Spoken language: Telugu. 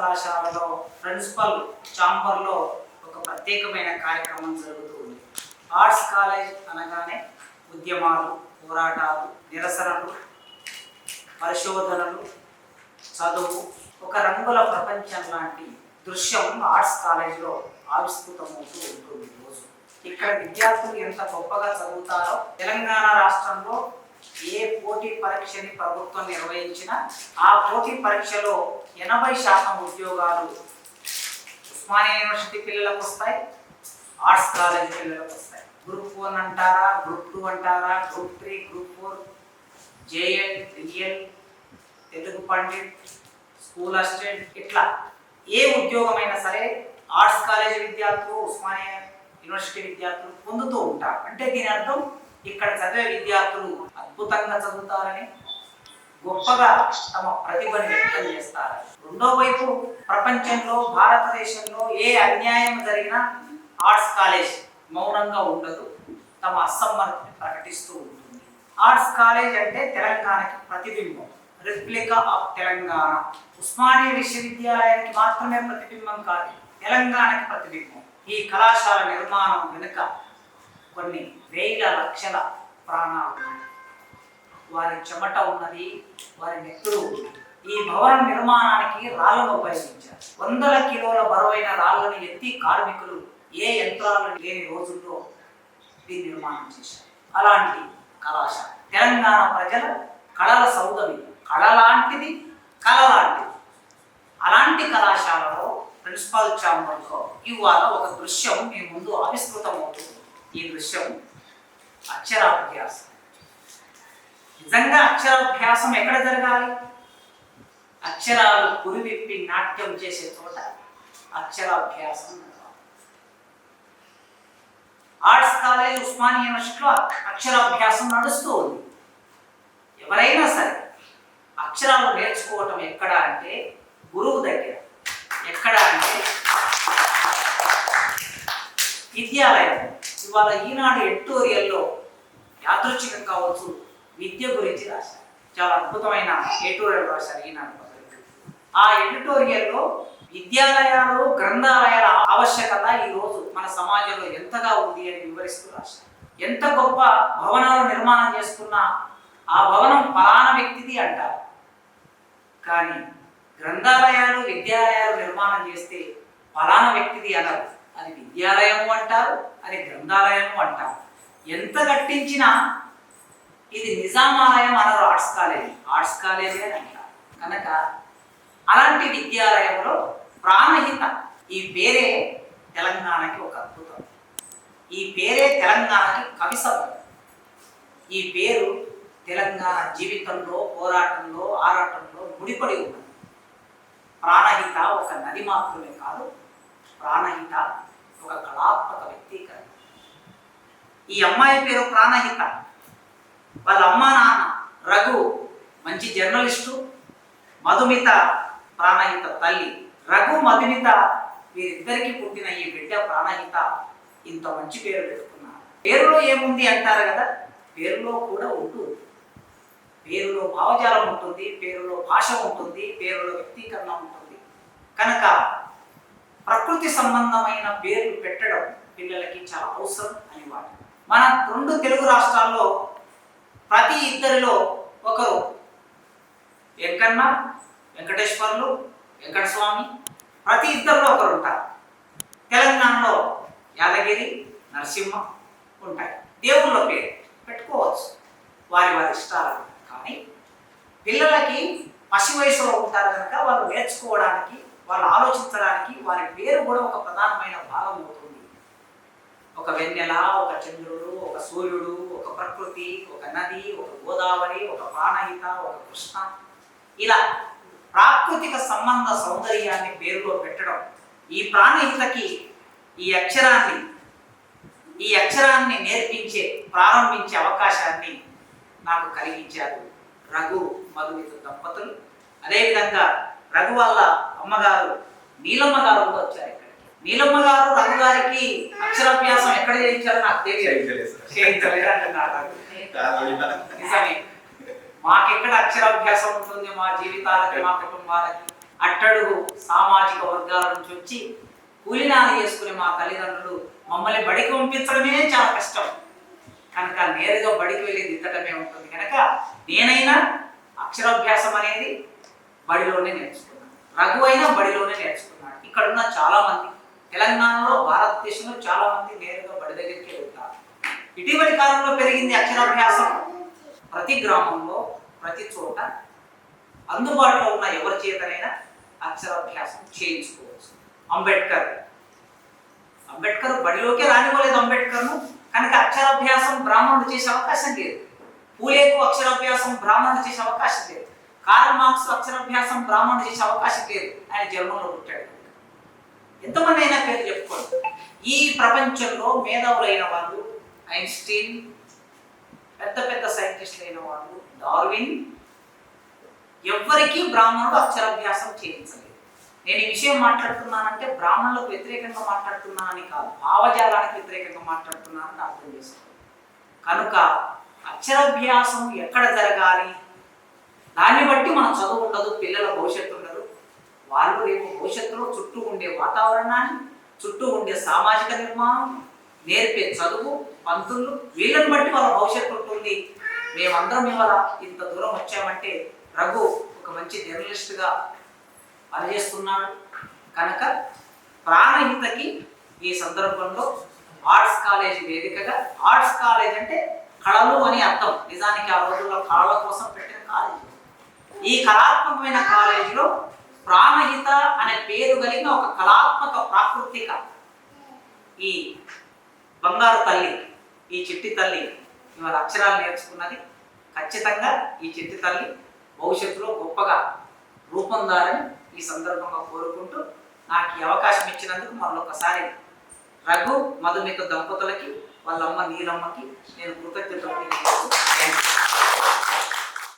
కళాశాలలో ప్రిన్సిపల్ ఛాంబర్లో ఒక ప్రత్యేకమైన కార్యక్రమం జరుగుతూ ఉంది. ఆర్ట్స్ కాలేజ్ అనగానే ఉద్యమాలు పోరాటాలు నిరసనలు పరిశోధనలు చదువు ఒక రంగుల ప్రపంచం లాంటి దృశ్యం ఆర్ట్స్ కాలేజ్లో ఆవిష్కృతమవుతూ ఉంటుంది రోజు. ఇక్కడ విద్యార్థులు ఎంత గొప్పగా చదువుతారో తెలంగాణ రాష్ట్రంలో ఏ పోటీ పరీక్షని ప్రభుత్వం నిర్వహించిన ఆ పోటీ పరీక్షలో ఎనభై శాతం ఉద్యోగాలు ఉస్మానియా యూనివర్సిటీ పిల్లలకు వస్తాయి ఆర్ట్స్ కాలేజ్ పిల్లలకు వస్తాయి. గ్రూప్ వన్ అంటారా గ్రూప్ టూ అంటారా group three group four? JL real Telugu pandit school assistant ఇట్లా. ఏ ఉద్యోగమైనా సరే ఆర్ట్స్ కాలేజ్ విద్యార్థులు ఉస్మానియా యూనివర్సిటీ విద్యార్థులు పొందుతూ ఉంటారు. అంటే దీని అర్థం ఇక్కడ చదివే విద్యార్థులు అద్భుతంగా చదువుతారని గొప్పగా తమ ప్రతిభను వ్యక్తం చేస్తారు. రెండో వైపు ప్రపంచంలో భారతదేశంలో ఏ అన్యాయం జరిగినా ఆర్ట్స్ కాలేజ్ మౌనంగా ఉండదు. తమ అసమ్మతిని ప్రకటిస్తూ ఉంటుంది. ఆర్ట్స్ కాలేజ్ అంటే తెలంగాణకి ప్రతిబింబం. రిప్లికా ఆఫ్ తెలంగాణ ఉస్మానియా విశ్వవిద్యాలయానికి మాత్రమే ప్రతిబింబం కాదు తెలంగాణకి ప్రతిబింబం. ఈ కళాశాల నిర్మాణం వెనుక కొన్ని వేల లక్షల ప్రాణాలు వారి చెమట ఉన్నది వారి నెత్తులు ఈ భవన నిర్మాణానికి రాళ్ళను ఉపయోగించారు. వందల కిలోల బరువైన రాళ్ళను ఎత్తి కార్మికులు ఏ యంత్రాలు లేని రోజుల్లో దీన్ని నిర్మాణం చేశారు. అలాంటి కళాశాల. తెలంగాణ ప్రజల కళల సౌదవి. కళ లాంటిది కళ లాంటిది. అలాంటి కళాశాలలో ప్రిన్సిపాల్ ఛాంబర్లో ఇవాళ ఒక దృశ్యం మీ ముందు ఆవిష్కృతమవుతుంది. ఈ దృశ్యం అక్షరాభ్యాసం. నిజంగా అక్షరాభ్యాసం ఎక్కడ జరగాలి? అక్షరాలు కురివిప్పి నాట్యం చేసే చోట అక్షరాభ్యాసం ఆర్ట్స్ కాలేజ్ ఉస్మానియా యూనివర్సిటీలో అక్షరాభ్యాసం నడుస్తూ ఉంది. ఎవరైనా సరే అక్షరాలు నేర్చుకోవటం ఎక్కడ అంటే గురువు దగ్గర. ఎక్కడ అంటే విద్యాలయం. ఇవాళ ఈనాడు ఎడిటోరియల్లో యాదృచ్ఛికం కావచ్చు విద్య గురించి రాశారు. చాలా అద్భుతమైన ఎడిటోరియల్ రాశారు ఈనాడు పత్రిక ఆ ఎడిటోరియల్లో విద్యాలయాలు గ్రంథాలయాల ఆవశ్యకత ఈ రోజు మన సమాజంలో ఎంతగా ఉంది అని వివరిస్తూ రాశారు. ఎంత గొప్ప భవనాలు నిర్మాణం చేస్తున్నా ఆ భవనం ఫలానా వ్యక్తిది అంటారు. కానీ గ్రంథాలయాలు విద్యాలయాలు నిర్మాణం చేస్తే ఫలానా వ్యక్తిది అనరు. అది విద్యాలయము అంటారు అది గ్రంథాలయము అంటారు. ఎంత కట్టించినా ఇది నిజామాలయం అనరు ఆర్ట్స్ కాలేజీ. ఆర్ట్స్ కాలేజీ అని అంటారు. కనుక అలాంటి విద్యాలయంలో ప్రాణహిత ఈ పేరే తెలంగాణకి ఒక అద్భుతం. ఈ పేరే తెలంగాణకి కవిసత్వం ఈ పేరు తెలంగాణ జీవితంలో పోరాటంలో ఆరాటంలో ముడిపడి ఉన్నది. ప్రాణహిత ఒక నది మాత్రమే కాదు ప్రాణహిత ఒక కళాత్మక వ్యక్తీకరణ. ఈ అమ్మాయి పేరు ప్రాణహిత. వాళ్ళ అమ్మ నాన్న రఘు మంచి జర్నలిస్టు మధుమిత ప్రాణహిత తల్లి. రఘు మధుమిత వీరిద్దరికి పుట్టిన ఈ బిడ్డ ప్రాణహిత. ఇంత మంచి పేరు పెట్టుకున్నారు. పేరులో ఏముంది అంటారు కదా? పేరులో కూడా ఉంటుంది. పేరులో భావజాలం ఉంటుంది పేరులో భాష ఉంటుంది పేరులో వ్యక్తీకరణ ఉంటుంది. కనుక ప్రకృతి సంబంధమైన పేర్లు పెట్టడం పిల్లలకి చాలా అవసరం అనేవాడు మన రెండు తెలుగు రాష్ట్రాల్లో ప్రతి ఇద్దరిలో ఒకరు వెంకన్న వెంకటేశ్వర్లు వెంకటస్వామి ప్రతి ఇద్దరిలో ఒకరు ఉంటారు. తెలంగాణలో యాదగిరి నరసింహ ఉంటాయి. దేవుళ్ళ పేరు పెట్టుకోవచ్చు. వారి వారి ఇష్టాలు కానీ పిల్లలకి పసి వయసులో ఉంటారు కనుక వాళ్ళు నేర్చుకోవడానికి వాళ్ళు ఆలోచించడానికి వారి పేరు కూడా ఒక ప్రధానమైన భాగం అవుతుంది. ఒక వెన్నెల ఒక చంద్రుడు ఒక సూర్యుడు ఒక ప్రకృతి ఒక నది ఒక గోదావరి ఒక ప్రాణహిత ఒక కృష్ణ. ఇలా ప్రాకృతిక సంబంధ సౌందర్యాన్ని పేరులో పెట్టడం ఈ ప్రాణహితకి ఈ అక్షరాన్ని ఈ అక్షరాన్ని నేర్పించే ప్రారంభించే అవకాశాన్ని నాకు కలిగించారు రఘు మధుమిత దంపతులు. అదేవిధంగా రఘు వాళ్ళ అమ్మగారు నీలమ్మ గారు కూడా వచ్చారు నీలమ్మ గారు రఘు గారికి అక్షరాభ్యాసం ఎక్కడ చేయించారో నాకు తెలియదు. నిజమే. మాకెక్కడ అక్షరాభ్యాసం ఉంటుంది? మా జీవితాలకి మా కుటుంబాలకి? అట్టడుగు సామాజిక వర్గాల నుంచి వచ్చి కూలినాలు చేసుకునే మా తల్లిదండ్రులు మమ్మల్ని బడికి పంపించడమే చాలా కష్టం. కనుక నేరుగా బడికి వెళ్ళి దిద్దటమే ఉంటుంది. కనుక నేనైనా అక్షరాభ్యాసం అనేది బడిలోనే నేర్చుకున్నాడు. రఘు అయినా బడిలోనే నేర్చుకున్నాడు. ఇక్కడ ఉన్న చాలా మంది తెలంగాణలో భారతదేశంలో చాలా మంది నేరుగా బడి దగ్గరికి వెళ్తారు. ఇటీవలి కాలంలో పెరిగింది అక్షరాభ్యాసం. ప్రతి గ్రామంలో ప్రతి చోట అందుబాటులో ఉన్న ఎవరి చేతనైనా అక్షరాభ్యాసం చేయించుకోవచ్చు. అంబేద్కర్. అంబేద్కర్ బడిలోకే రానివ్వలేదు అంబేద్కర్ను. కనుక అక్షరాభ్యాసం బ్రాహ్మణుడు చేసే అవకాశం లేదు. పూలేకు అక్షరాభ్యాసం బ్రాహ్మణుడు చేసే అవకాశం లేదు. కార్ల్ మార్క్స్ అక్షరాభ్యాసం బ్రాహ్మణుడు చేసే అవకాశం లేదు. ఆయన జన్మంలో పుట్టాడు. ఎంతమంది అయినా పేరు చెప్పుకోండి. ఈ ప్రపంచంలో మేధావులైన వాళ్ళు ఐన్స్టీన్ పెద్ద పెద్ద సైంటిస్టులు అయిన వాళ్ళు డార్విన్ ఎవ్వరికీ బ్రాహ్మణుడు అక్షరాభ్యాసం చేయించలేదు. నేను ఈ విషయం మాట్లాడుతున్నానంటే బ్రాహ్మణులకు వ్యతిరేకంగా మాట్లాడుతున్నానని కాదు భావజాలానికి వ్యతిరేకంగా మాట్లాడుతున్నానని అర్థం చేసుకోండి. కనుక అక్షరాభ్యాసం ఎక్కడ జరగాలి? దాన్ని బట్టి మన చదువు ఉండదు పిల్లల భవిష్యత్తు ఉండదు. వాళ్ళు రేపు భవిష్యత్తులో చుట్టూ ఉండే వాతావరణాన్ని చుట్టూ ఉండే సామాజిక నిర్మాణం నేర్పే చదువు పంతులు వీళ్ళని బట్టి వాళ్ళ భవిష్యత్తు ఉంటుంది. మేమందరం ఇవాళ ఇంత దూరం వచ్చామంటే రఘు ఒక మంచి జర్నలిస్ట్గా పనిచేస్తున్నాడు. కనుక ప్రాణహితకి ఈ సందర్భంలో ఆర్ట్స్ కాలేజ్ వేదికగా ఆర్ట్స్ కాలేజ్ అంటే కళలు అని అర్థం. నిజానికి ఆ రోజుల్లో కళల కోసం పెట్టిన ఈ కళాత్మకమైన కాలేజీలో ప్రాణహిత అనే పేరు కలిగిన ఒక కళాత్మక ప్రాకృతిక ఈ బంగారు తల్లి ఈ చిట్టి తల్లి ఇవాళ అక్షరాలు నేర్చుకున్నది. ఖచ్చితంగా ఈ చిట్టి తల్లి భవిష్యత్తులో గొప్పగా రూపొందాలని ఈ సందర్భంగా కోరుకుంటూ నాకు ఈ అవకాశం ఇచ్చినందుకు మరొకసారి రఘు మధుమిక దంపతులకి వాళ్ళమ్మ నీలమ్మకి నేను కృతజ్ఞతలు తెలియజేస్తూ